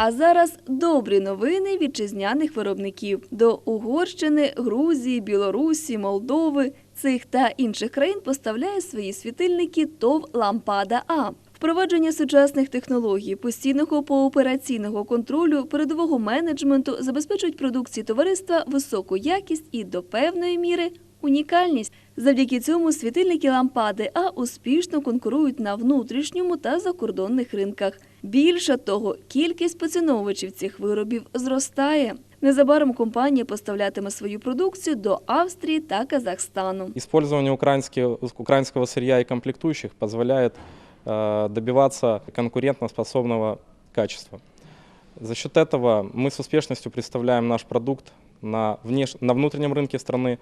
А зараз добрі новини вітчизняних виробників до Угорщини, Грузії, Білорусі, Молдови. Цих та інших країн поставляє свої світильники ТОВ Лампада А. Впровадження сучасних технологій, постійного поопераційного контролю, передового менеджменту забезпечують продукції товариства високу якість і до певної міри унікальність. Завдяки цьому світильники лампади А успішно конкурують на внутрішньому та закордонних ринках. Більше того, кількість поціновувачів цих виробів зростає. Незабаром компанія поставлятиме свою продукцію до Австрії та Казахстану. Использование украинского, украинского сырья и комплектующих позволяет э, добиваться конкурентоспособного качества. За счет этого мы с успешностью представляем наш продукт на, внеш... на внутреннем рынке страны,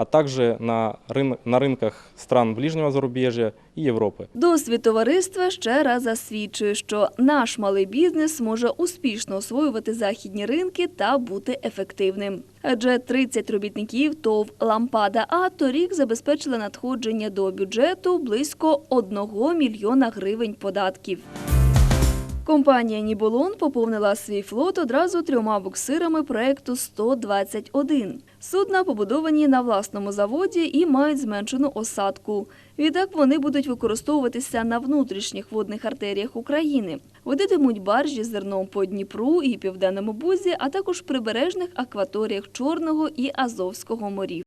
а также на, рын... на рынках стран ближнего зарубежья и Европы. Досвід товариства ще раз засвідчує, що наш малий бізнес може успішно освоювати західні ринки та бути ефективним. Адже 30 робітників ТОВ Лампада А торік забезпечили надходження до бюджету близько 1 мільйона гривень податків. Компанія Ніболон поповнила свій флот одразу трьома буксирами проекту 121. Судна побудовані на власному заводі і мають зменшену осадку. Відтак вони будуть використовуватися на внутрішніх водних артеріях України. Водитимуть баржі зерном по Дніпру і Південному Бузі, а також прибережних акваторіях Чорного і Азовського морів.